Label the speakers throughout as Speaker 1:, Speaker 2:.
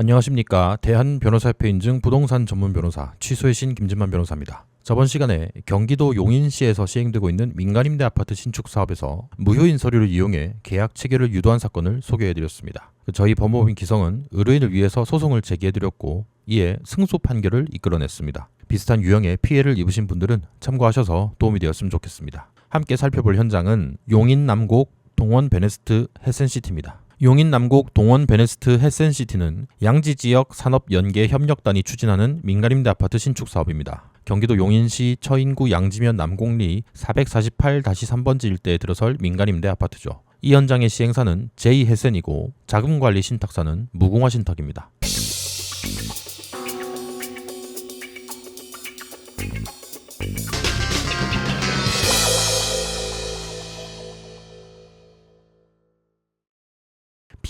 Speaker 1: 안녕하십니까. 대한변호사협회 인증 부동산 전문 변호사 취소의 신 김진만 변호사입니다. 저번 시간에 경기도 용인시에서 시행되고 있는 민간임대 아파트 신축 사업에서 무효인 서류를 이용해 계약 체결을 유도한 사건을 소개해드렸습니다. 저희 법무법인 기성은 의뢰인을 위해서 소송을 제기해드렸고 이에 승소 판결을 이끌어냈습니다. 비슷한 유형의 피해를 입으신 분들은 참고하셔서 도움이 되었으면 좋겠습니다. 함께 살펴볼 현장은 용인 남곡 동원 베네스트 헤센시티입니다. 용인 남곡 동원 베네스트 헤센시티는 양지 지역 산업 연계 협력단이 추진하는 민간임대 아파트 신축 사업입니다. 경기도 용인시 처인구 양지면 남곡리 448-3번지 일대에 들어설 민간임대 아파트죠. 이 현장의 시행사는 제2헤센이고 자금관리 신탁사는 무궁화 신탁입니다.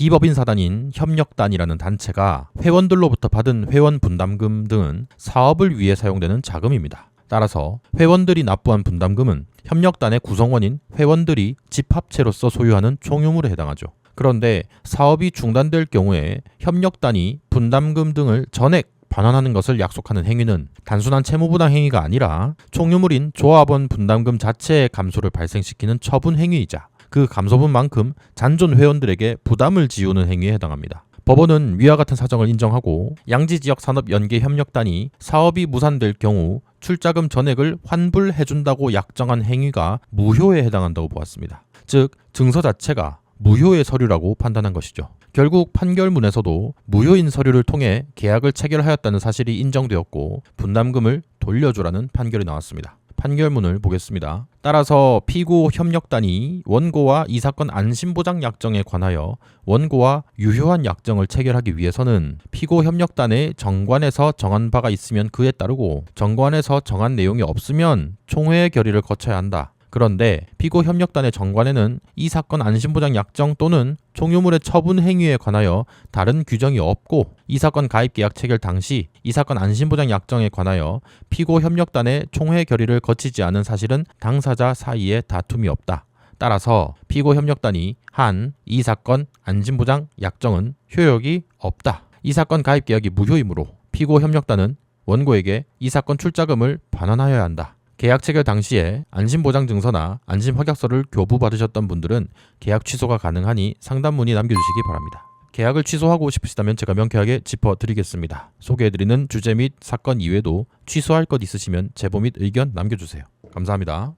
Speaker 1: 비법인 사단인 협력단이라는 단체가 회원들로부터 받은 회원 분담금 등은 사업을 위해 사용되는 자금입니다. 따라서 회원들이 납부한 분담금은 협력단의 구성원인 회원들이 집합체로서 소유하는 총유물에 해당하죠. 그런데 사업이 중단될 경우에 협력단이 분담금 등을 전액 반환하는 것을 약속하는 행위는 단순한 채무부당 행위가 아니라 총유물인 조합원 분담금 자체의 감소를 발생시키는 처분 행위이자 그 감소분만큼 잔존 회원들에게 부담을 지우는 행위에 해당합니다. 법원은 위와 같은 사정을 인정하고 양지 지역 산업 연계 협력단이 사업이 무산될 경우 출자금 전액을 환불해준다고 약정한 행위가 무효에 해당한다고 보았습니다. 즉 증서 자체가 무효의 서류라고 판단한 것이죠. 결국 판결문에서도 무효인 서류를 통해 계약을 체결하였다는 사실이 인정되었고 분담금을 돌려주라는 판결이 나왔습니다. 판결문을 보겠습니다. 따라서 피고 협력단이 원고와 이 사건 안심보장 약정에 관하여 원고와 유효한 약정을 체결하기 위해서는 피고 협력단의 정관에서 정한 바가 있으면 그에 따르고 정관에서 정한 내용이 없으면 총회 결의를 거쳐야 한다. 그런데 피고 협력단의 정관에는 이 사건 안심보장 약정 또는 총유물의 처분 행위에 관하여 다른 규정이 없고 이 사건 가입 계약 체결 당시 이 사건 안심보장 약정에 관하여 피고 협력단의 총회 결의를 거치지 않은 사실은 당사자 사이에 다툼이 없다. 따라서 피고 협력단이 한 이 사건 안심보장 약정은 효력이 없다. 이 사건 가입 계약이 무효이므로 피고 협력단은 원고에게 이 사건 출자금을 반환하여야 한다. 계약 체결 당시에 안심보장증서나 안심확약서를 교부받으셨던 분들은 계약 취소가 가능하니 상담 문의 남겨주시기 바랍니다. 계약을 취소하고 싶으시다면 제가 명쾌하게 짚어드리겠습니다. 소개해드리는 주제 및 사건 이외에도 취소할 것 있으시면 제보 및 의견 남겨주세요. 감사합니다.